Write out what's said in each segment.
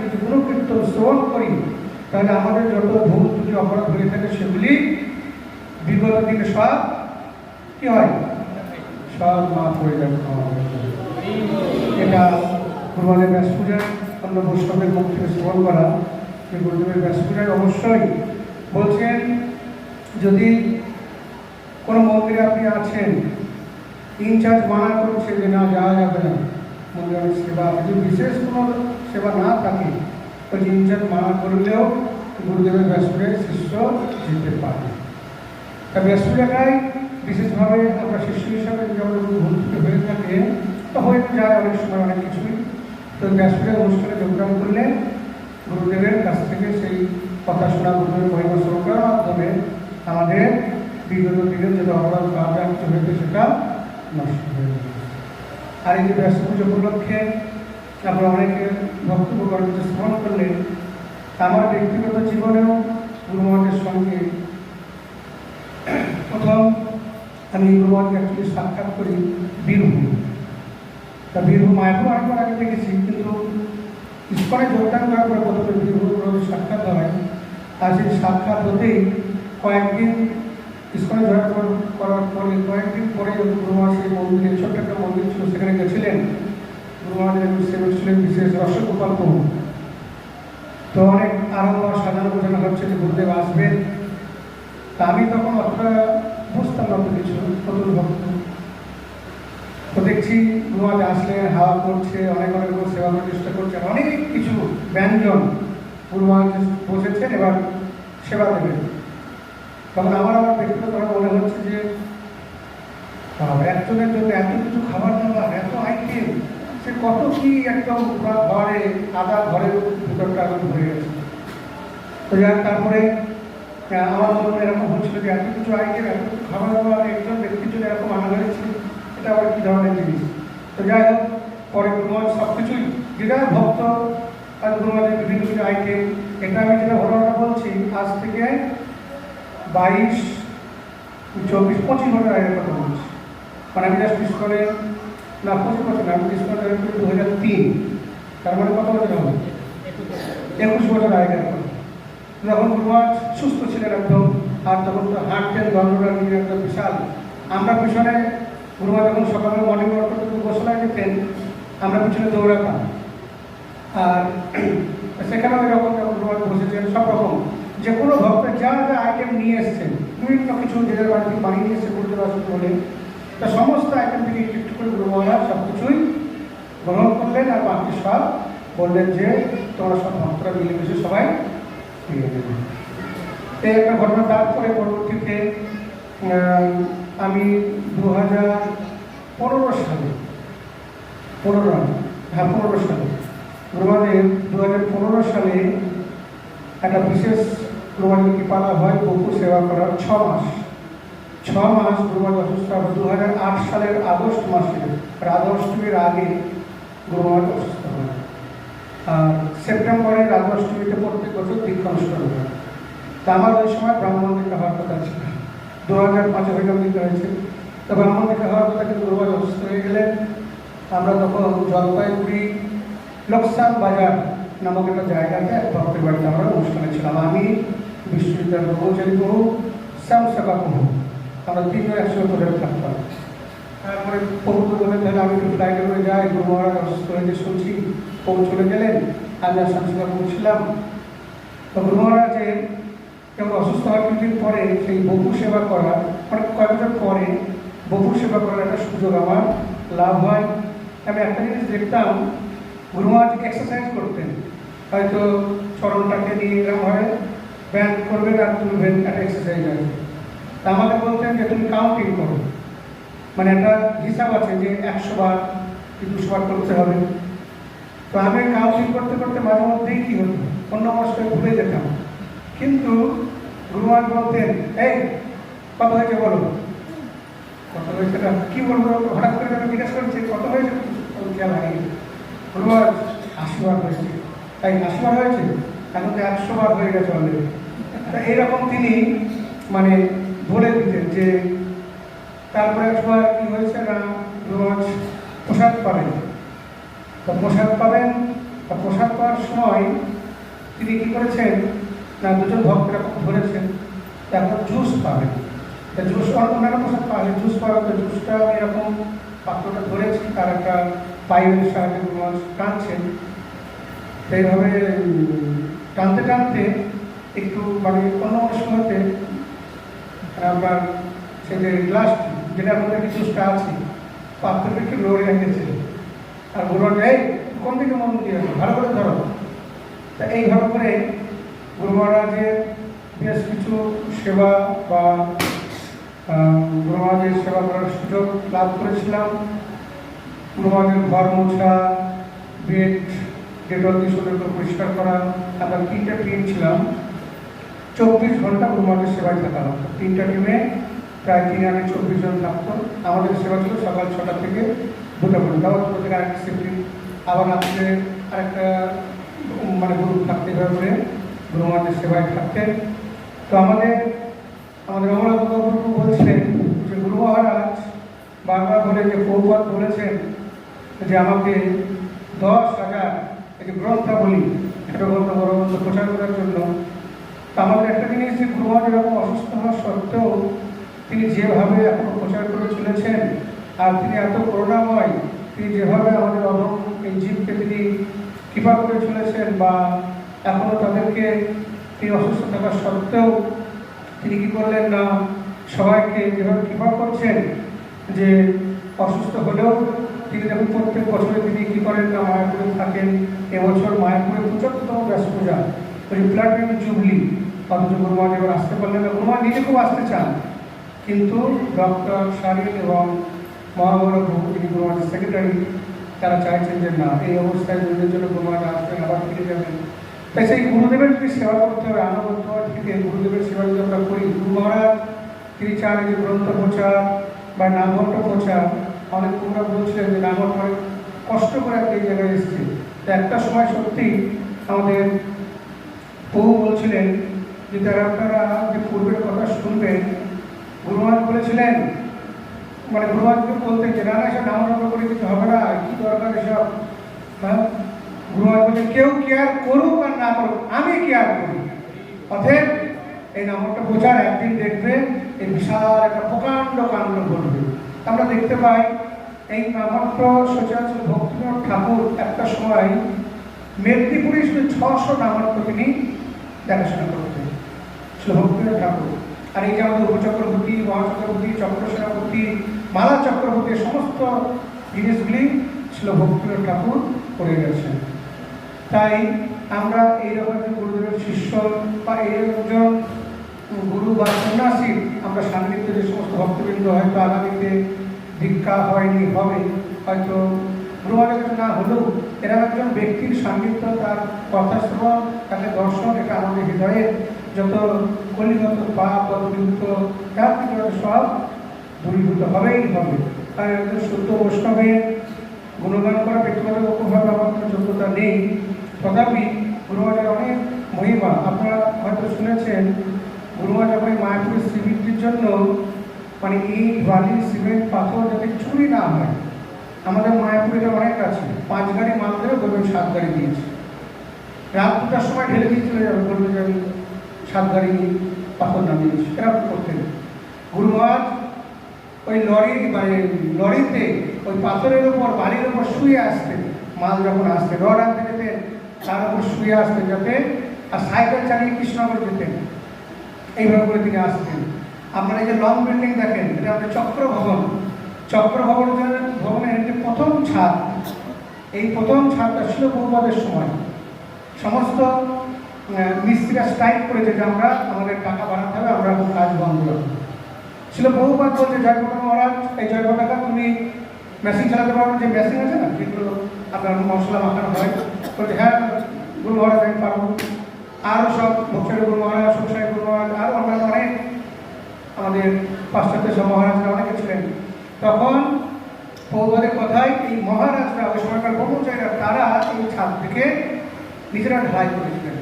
যদি কোনো করি, তাহলে আমাদের যত হয়ে থাকে সেগুলি দিনে সব কি হয় সব হয়ে যাবে। এটা বৈষ্ণবের থেকে করা অবশ্যই বলছেন, যদি কোনো মন্দিরে আপনি আছেন, ইনচার্জ মানা করছে যে না, যাওয়া যাবে না সেবা যদি বিশেষ কোনো সেবা না থাকে ওই ইনচার্জ মানা করলেও গুরুদেবের ব্যাসপুরে শিষ্য যেতে পারে। তা ব্যাসপুর জায়গায় বিশেষভাবে আমরা শিষ্য হিসাবে যখন ভুল হয়ে থাকে, তো হয়ে যায় অনেক সময়, অনেক কিছুই। তো ব্যাসপুরের অনুষ্ঠানে যোগদান করলে গুরুদেবের কাছ থেকে সেই কথা শোনা, গুরুদেবের মহিমা করার মাধ্যমে আমাদের বিগত দিনের যে অপরাধ যা হয়েছে সেটা নষ্ট আর এই ব্যস্ত পুজো উপলক্ষে আপনারা অনেকে বক্তব্য করার যে স্মরণ করলেন আমার ব্যক্তিগত জীবনেও গুরু সঙ্গে প্রথম আমি গুরু মহারাজকে অ্যাকচুয়ালি সাক্ষাৎ করি বীরভূম। তা বীরভূম মায়াপুর অনেকবার আগে দেখেছি, কিন্তু ইস্কনে যোগদান করার পরে প্রথমে বীরভূম সাক্ষাৎ হয়। আর সেই সাক্ষাৎ হতেই কয়েকদিন ইস্কনে জয়েন করার পরে কয়েকদিন পরে গুরু মহারাজ সেই মন্দিরে, ছোট্ট একটা মন্দির ছিল, সেখানে গেছিলেন। গুরু মহারাজের সেবক বিশেষ রসগোপাল প্রভু। তো অনেক আনন্দ সাজানো বোঝানো হচ্ছে যে গুরুদেব আসবেন। তা আমি তখন অতটা বুঝতাম না কিছু নতুন ভক্ত তো দেখছি গুরুমাজ আসলে হাওয়া করছে, অনেক অনেক লোক সেবা করার চেষ্টা করছেন, অনেক কিছু ব্যঞ্জন গুরুমাজ বসেছেন, এবার সেবা দেবেন। তখন আমার আমার ব্যক্তিগতভাবে মনে হচ্ছে যে একজনের জন্য এত কিছু খাবার দাবার এত আইটেম, সে কত কি একদম পুরো ঘরে আদা ঘরের ভিতরটা একদম ভরে গেছে। তো যাক তারপরে আমার মনে এরকম হচ্ছিল যে এত কিছু আইটেম, এত কিছু খাবার দাবার একজন ব্যক্তির জন্য এরকম আনা হয়েছে, এটা আবার কী ধরনের জিনিস? তো যাই হোক, পরে গুরুমাজ সব কিছুই যেটা ভক্ত, আর গুরুমাজের বিভিন্ন কিছু আইটেম, এটা আমি যেটা ঘটনাটা বলছি, আজ থেকে বাইশ, চব্বিশ, পঁচিশ বছর আগের কথা বলছি। মানে আমি জাস্ট স্কুলে না, পঁচিশ বছর আমি স্কুলে দু হাজার তিন। তার মানে কত বছর হবে? একুশ বছর আগের কথা। যখন গুরুমাজ সুস্থ ছিলেন একদম, আর তখন তো হাঁটতেন দণ্ডটা নিয়ে একদম বিশাল। আমরা পিছনে গুরুমা যখন সকালে মর্নিং ওয়াক করতে গোসলায় যেতেন, আমরা পিছনে দৌড়াতাম। আর সেখানেও এরকম যখন গুরুমা বসেছেন সব রকম। যে কোনো ভক্তের যা যা আইটেম নিয়ে এসছেন, বিভিন্ন কিছু নিজের বাড়ি থেকে বানিয়ে নিয়ে এসে গুরুদেব আসুন বলে, তা সমস্ত আইটেম থেকে একটু একটু করে গুরু সব কিছুই গ্রহণ করলেন আর বাকি সব বললেন যে, তোমরা সব ভক্তরা মিলেমিশে সবাই নিয়ে নেবে এই একটা ঘটনা তারপরে পরবর্তীতে আমি দু হাজার পনেরো সালে, পনেরো হ্যাঁ পনেরো সালে গুরুমাদের দু হাজার পনেরো সালে একটা বিশেষ গুরুমাদের কৃপালা হয়, বহু সেবা করার ছ মাস। ছ মাস গুরুমাদ অসুস্থ হাজার আট সালের আগস্ট মাসে, রাধাষ্টমীর আগে গুরুমাদ অসুস্থ হয় আর সেপ্টেম্বরের রাধাষ্টমীতে প্রত্যেক বছর দীক্ষানুষ্ঠান হয় তা আমার ওই সময় ব্রাহ্মণ দিকে হওয়ার কথা ছিল। দু হাজার পাঁচে হইলাম দিতে হয়েছে। তো ব্রাহ্মণ দিকে হওয়ার কথা কিন্তু গুরুবার অসুস্থ হয়ে গেলেন আমরা তখন জলপাইগুড়ি লোকসান বাজার নামক একটা জায়গাতে ভক্তের বাড়িতে আমরা অনুষ্ঠানে ছিলাম। আমি বিশ্ববিদ্যালয় ব্রহ্মচারী বহু শ্যাম সেবা বহু আমরা তিনজন একসঙ্গে করে থাকতাম তারপরে প্রভু বলে তাহলে আমি একটু ফ্লাইটে করে যাই, গুরু মহারাজ অসুস্থ হয়েছে শুনছি প্রভু চলে গেলেন, আমি আর শান্তি করছিলাম তো গুরু মহারাজের এবং অসুস্থ হওয়ার কিছুদিন পরে সেই বপু সেবা করা অনেক কয়েক বছর পরে বপু সেবা করার একটা সুযোগ আমার লাভ হয়। আমি একটা জিনিস দেখতাম, গুরু মহারাজ এক্সারসাইজ করতেন। হয়তো চরণটাকে নিয়ে এরকম হয় ব্যায়াম করবেন আর তুলবেন একটা এক্সারসাইজ আছে তা আমাকে বলতেন যে তুমি কাউন্টিং করো। মানে একটা হিসাব আছে যে একশো বার কি দুশো বার করতে হবে। তো আমি কাউন্সিল করতে করতে মাঝে মধ্যেই কী হতো? অন্য মানুষকে ভুলে যেতাম। কিন্তু গুরুমান বলতেন, এই, কত হয়েছে বলো? কত হয়েছে কী বলব? হঠাৎ করে আমি জিজ্ঞেস করছি কত হয়েছে? খেয়াল হারিয়ে গুরুমান আশি বার হয়েছে। তাই আশি বার হয়েছে? এখন তো একশো বার হয়ে গেছে অলরেডি তা এইরকম তিনি মানে বলে দিতেন যে তারপরে একবার কি হয়েছে না রোজ প্রসাদ পাবেন। তো প্রসাদ পাবেন তা প্রসাদ পাওয়ার সময় তিনি কি করেছেন না দুজন ভক্তরা খুব ধরেছেন তারপর জুস পাবেন। তা জুস অন্যান্য প্রসাদ পাবেন জুস পাবেন তো জুসটা এরকম পাত্রটা ধরেছি তার একটা পাইপের সাহায্যে টানছেন। উম, টানতে টানতে একটু মানে অন্য সময়তে আপনার সেই যে গ্লাসটি যেটার মধ্যে জুসটা আছে পাত্রটা একটু লড়ে রেখেছে আর বলুন এই, কোন দিকে মন দিয়ে ভালো করে ধরো। তা এইভাবে করে গুরু মহারাজের বেশ কিছু সেবা বা গুরু মহারাজের সেবা করার সুযোগ লাভ করেছিলাম। গুরু মহারাজের ঘর মোছা বেড ডেটল দিয়ে পরিষ্কার করা আমরা তিনটা টিম ছিলাম। চব্বিশ ঘণ্টা মহারাজের সেবায় থাকা হতো। তিনটা টিমে প্রায় তিন আগে চব্বিশ জন থাকতো। আমাদের সেবা ছিল সকাল ছটা থেকে দুটো আবার দুটো থেকে আরেকটা শিফটিং আবার রাত্রে আরেকটা মানে গ্রুপ থাকতে হবে গুরু সেবায় থাকতেন তো আমাদের আমাদের অমরাজ বাবু বলছিলেন যে, গুরু মহারাজ, বারবার বলে যে পৌপাত বলেছেন যে, আমাকে দশ যে গ্রন্থাবলী ছোট গ্রন্থ বড় গ্রন্থ প্রচার করার জন্য। আমাদের একটা জিনিস যে গুরু মহারাজ এরকম অসুস্থ হওয়া সত্ত্বেও তিনি যেভাবে এখন প্রচার করে চলেছেন, আর তিনি এত করুণাময়, তিনি যেভাবে আমাদের অধম এই জীবকে তিনি কৃপা করে চলেছেন বা এখনও তাদেরকে তিনি অসুস্থ থাকা সত্ত্বেও তিনি কী করলেন না, সবাইকে যেভাবে কৃপা করছেন যে অসুস্থ হলেও তিনি যখন প্রত্যেক বছরে তিনি কি করেন না মায়াপুরে থাকেন। এবছর মায়াপুরে পঁচাত্তরতম ব্যাস পূজা, ওই প্লাটিনাম জুবলি। অথচ গুরুমা এবার আসতে পারলেন না। গুরুমা নিজে খুব আসতে চান। কিন্তু ডক্টর শারীর এবং প্রভু তিনি গুরুমাদের সেক্রেটারি তারা চাইছেন যে না, এই অবস্থায় দুদিনের জন্য গুরুমাজ আসবেন, আবার ফিরে যাবেন। তাই সেই গুরুদেবের যদি সেবা করতে হবে আনবদ্ধ থেকে গুরুদেবের সেবা যদি আমরা করি গুরু মহারাজ তিনি চান যে গ্রন্থ প্রচার বা নামঘণ্ট প্রচার অনেক তোমরা বলছিলেন যে নামঘণ্ট অনেক কষ্ট করে একটা এই জায়গায় এসেছে তো একটা সময় সত্যি আমাদের প্রভু বলছিলেন যে তারা আপনারা যে পূর্বের কথা শুনবেন গুরুমাজ বলেছিলেন মানে গুরুমাজকে বলতেন যে, না না নামঘণ্ট করে কিছু হবে না, কি দরকার এসব? হ্যাঁ? গুরুমাজ বলছে কেউ কেয়ার করুক আর না করুক, আমি কেয়ার করি। অতএব এই নামটা বোঝার একদিন দেখবে এই বিশাল একটা প্রকাণ্ড কাণ্ড ঘটবে। আমরা দেখতে পাই এই নামত্র সচরাচর ভক্তিনাথ ঠাকুর একটা সময় মেদিনীপুরে শুধু ছশো নামত্র তিনি দেখাশোনা করতেন। ছিল ভক্তিনাথ ঠাকুর। আর এই যে আমাদের উপচক্রবর্তী, মহাচক্রবর্তী, চক্রসেনাপতি, মালা চক্রবর্তী সমস্ত জিনিসগুলি ছিল ভক্তিনাথ ঠাকুর করে গেছেন। তাই আমরা এই রকমের গুরুদেবের শিষ্য বা এই একজন গুরু বা সন্ন্যাসী আমরা সান্নিধ্যে যে সমস্ত ভক্তবৃন্দ হয়তো আগামীতে দীক্ষা হয়নি, হবে। হয়তো কাছে না হলেও এরা একজন ব্যক্তির সান্নিধ্য, তার কথা শ্রবণ তাকে দর্শন, এটা আমাদের হৃদয়ে যত কলিগত পাপ অতিরিক্ত তার থেকে সব দূরীভূত হবেই হবে। আর একজন শুদ্ধ বৈষ্ণবের গুণগান করা ব্যক্তিগতভাবে আমার যোগ্যতা নেই। তথাপি গুরুমাজের অনেক মহিমা। আপনারা হয়তো শুনেছেন গুরুমা যখন মায়াপুরের শিবিরটির জন্য মানে ইট বালি সিমেন্ট, পাথর যাতে চুরি না হয়, আমাদের মায়াপুরে এটা অনেক আছে। পাঁচ গাড়ি মাল দেবে বলবেন সাত গাড়ি দিয়েছে। রাত দুটার সময় ঢেলে দিয়ে চলে যাবে, বলবে যে আমি সাত গাড়ি পাথর নামিয়েছি এরকম করতেন গুরুমাজ ওই লরি মানে লরিতে, ওই পাথরের উপর, বালির উপর শুয়ে আসতেন মাল যখন আসতে, রড আনতে যেতেন, তার উপর শুয়ে আসতেন যাতে, আর সাইকেল চালিয়ে কৃষ্ণনগর যেতেন। এইভাবে করে তিনি আসতেন। আপনারা যে লং বিল্ডিং দেখেন, এটা আমাদের চক্র ভবন। চক্র ভবন ভবনের যে প্রথম ছাদ, এই প্রথম ছাদটা ছিল বহুবাদের সময়। সমস্ত মিস্ত্রিরা স্ট্রাইক করেছে যে আমরা আমাদের টাকা বাড়াতে হবে, আমরা কাজ বন্ধ রাখব ছিল বহুবার বলছে জয়প্রকাশ মহারাজ। এই জয়প্রকাশ তুমি মেশিন চালাতে পারো যে মেশিন আছে না, যেগুলো আপনার মশলা মাখানো হয়। বলছে হ্যাঁ গুরু মহারাজ, আমি পারব। আরও সব ভক্তের গুরু মহারাজ সবসাই গুরু মহারাজ আরও অন্যান্য অনেক আমাদের পাশ্চাত্য মহারাজরা অনেকে ছিলেন। তখন পৌবাদের কথায় এই মহারাজরা ওই সময়কার ব্রহ্মচারীরা তারা এই ছাদ থেকে নিজেরা ঢালাই করেছিলেন।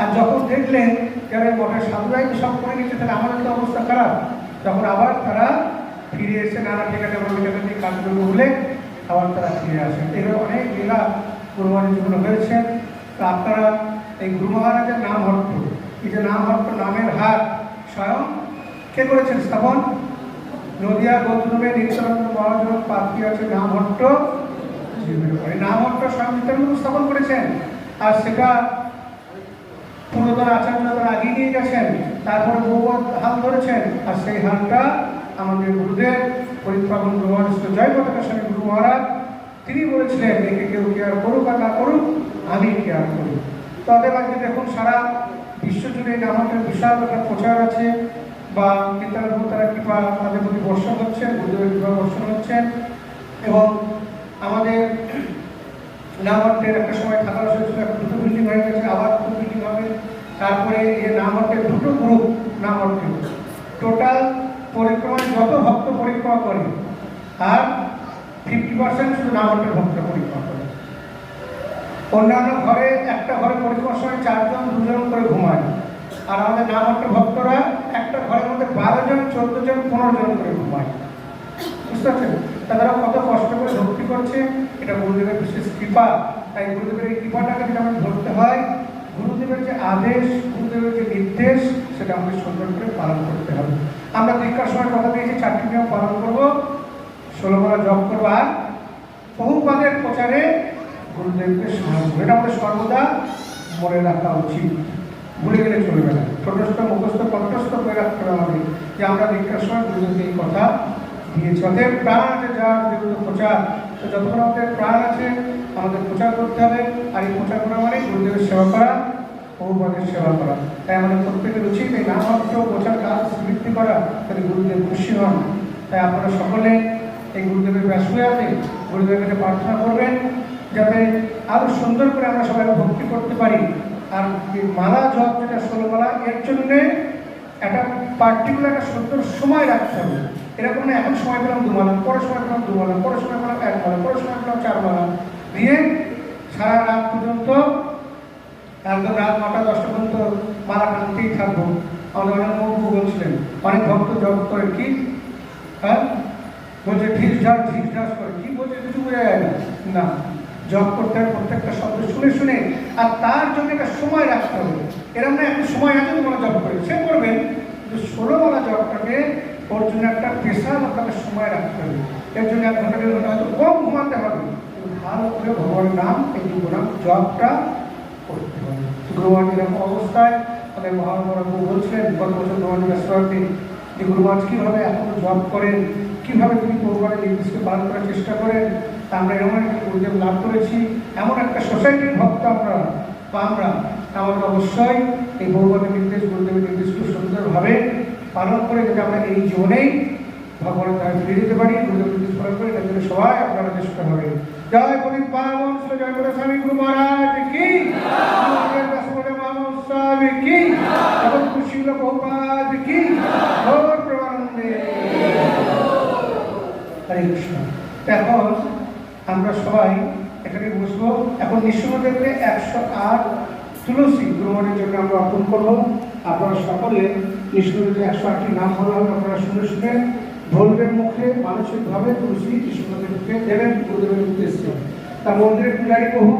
আর যখন দেখলেন যারা মঠের সাধুরাই সব করে নিচ্ছে, তাহলে আমাদের তো অবস্থা খারাপ। তখন আবার তারা ফিরে এসে নানা ঠিক আছে আমরা ওই জায়গা থেকে কাজ করব বলে আবার তারা ফিরে আসেন। এভাবে অনেক লীলা গুরু মহারাজ জীবনে হয়েছেন তো আপনারা এই গুরু মহারাজের নাম হট্ট এই যে নাম হট্ট নামের হাট স্বয়ং কে করেছেন? স্থাপন? নদিয়া গৌতমে নিত্যানন্দ মহাজন পাত্রী আছে নাম হট্ট এই নাম হট্ট স্বয়ং নিত্যানন্দ স্থাপন করেছেন। আর সেটা পুরাতন আচার্য তারা আগিয়ে নিয়ে গেছেন। তারপরে বহু হাল ধরেছেন। আর সেই হালটা আমাদের গুরুদেব পরিত্রাবণ মহারাজ জয় স্বামী গুরু মহারাজ, তিনি বলেছিলেন, একে কেউ কেয়ার করুক আর না করুক, আমি কেয়ার করি তাদের আজকে দেখুন, সারা বিশ্বজুড়ে আমাদের বিশাল একটা প্রচার আছে। বা উপর তারা কৃপা, তাদের প্রতি বর্ষণ হচ্ছে গুরুদেবের কৃপা বর্ষণ হচ্ছেন এবং আমাদের নামহট্টের একটা সময় থাকা হয়েছিল এখন দুটো বিল্ডিং হয়ে গেছে, আবার দুটো বিল্ডিং হবে। তারপরে এই নামহট্টের দুটো গ্রুপ নামহট্টে টোটাল পরিক্রমায় যত ভক্ত পরিক্রমা করে, আর ফিফটি পার্সেন্ট শুধু নামহট্টের ভক্ত পরিক্রমা করে। অন্যান্য ঘরে একটা ঘরে পরিক্রমার সময় চারজন, দুজন করে ঘুমায়। আর আমাদের নামহট্টের ভক্তরা একটা ঘরের মধ্যে বারো জন, চোদ্দ জন, পনেরো জন করে ঘুমায়। বুঝতে পারছেন? তারা কত কষ্ট করে ভক্তি করছে। এটা গুরুদেবের বিশেষ কৃপা। তাই গুরুদেবের এই কৃপাটাকে যদি আমাদের ধরতে হয়, গুরুদেবের যে আদেশ, গুরুদেবের যে নির্দেশ, সেটা আমাদের সুন্দর করে পালন করতে হবে। আমরা দীক্ষার সময় কথা দিয়েছি, চারটি নিয়ম পালন করব। ষোলো বেলা জপ করব আর বহুপাদের প্রচারে গুরুদেবকে সাহায্য করব। এটা আমাদের সর্বদা মনে রাখা উচিত। ভুলে গেলে চলবে না। ছোটস্থ মুখস্থ কণ্ঠস্থ করে রাখতে হবে। যে আমরা দীক্ষার সময় গুরুদেবকে এই কথা দিয়েছি। অতএব প্রাণ আছে যার, যেগুলো প্রচার। তো যতক্ষণ আমাদের প্রাণ আছে, আমাদের প্রচার করতে হবে। আর এই প্রচার করা মানে গুরুদেবের সেবা করা বহুপাদের সেবা করা। তাই আমাদের প্রত্যেকের উচিত এই নামমাত্র প্রচার কাজ বৃদ্ধি করা, যাতে গুরুদেব খুশি হন। তাই আপনারা সকলে এই গুরুদেবের ব্যাস হয়ে আছে, গুরুদেবের কাছে প্রার্থনা করবেন, যাতে আরও সুন্দর করে আমরা সবাই ভক্তি করতে পারি। আর মালা জপ যেটা ষোলো মালা, এর জন্যে একটা পার্টিকুলার একটা সুন্দর সময় রাখতে হবে। এরকম না, এখন সময় পেলাম দু মালা পরে সময় পেলাম দু মালা পরে সময় পেলাম এক মালা পরে সময় পেলাম চার মালা। দিয়ে সারা রাত পর্যন্ত, একদম রাত নটা, দশটা পর্যন্ত মালা টানতেই থাকব। আমাদের অনেক মুখ বলছিলেন অনেক ভক্ত জপ করে কি? হ্যাঁ? বলছে, ঢিস ঢাস ঢিস ঢাস করে। কি বলছে, কিছু বোঝা যায় না। জব করতে হবে প্রত্যেকটা শব্দ শুনে শুনে আর তার জন্য একটা সময় রাখতে হবে। এরকম না একটা সময় আছে, তোমরা জব করে সে করবেন কিন্তু ষোলোবেলা জবটাকে ওর জন্য একটা পেশাল আপনাকে সময় রাখতে হবে। এর জন্য এক ঘণ্টা ঘণ্টা, হয়তো কম ঘুমাতে হবে। ভালো করে ভগবানের নাম, এই নাম জবটা করতে হবে। গুরুমান এরকম অবস্থায়, আমাদের মহানবরাবু বলছিলেন, গত বছর ভগবানের ব্যস্ততে যে গুরুমাজ কীভাবে এখন জব করেন, কীভাবে তিনি ভগবানের নির্দেশকে পালন করার চেষ্টা করেন আমরা এমন একটা গুরুদেব লাভ করেছি। এমন একটা সোসাইটির ভক্ত আমরা বা আমরা আমাদের অবশ্যই এই ভগবানের নির্দেশ, গুরুদেবের নির্দেশকে সুন্দরভাবে পালন করে যাতে আমরা এই জীবনেই ভগবানের দ্বারা ফিরে যেতে পারি গুরুদেব নির্দেশ পালন করে, তার জন্য সবাই আপনারা চেষ্টা হবে জয় পবিত্র পাবন জয় বলে স্বামী গুরু মহারাজ কি? এখন আমরা সবাই এটাকে বসবো। এখন নিঃসন্দেহে একশো আট তুলসী গ্রহণের জন্য আমরা অর্পণ করব। আপনারা সকলে নিঃসন্দেহে একশো আটটি নাম বলা হবে আপনারা শুনে শুনে ধর্মের মুখে, মানসিকভাবে তুলসী কৃষ্ণদেবকে দেবেন, গুরুদেবের উদ্দেশ্যে। তা মন্দিরের পূজারী বহু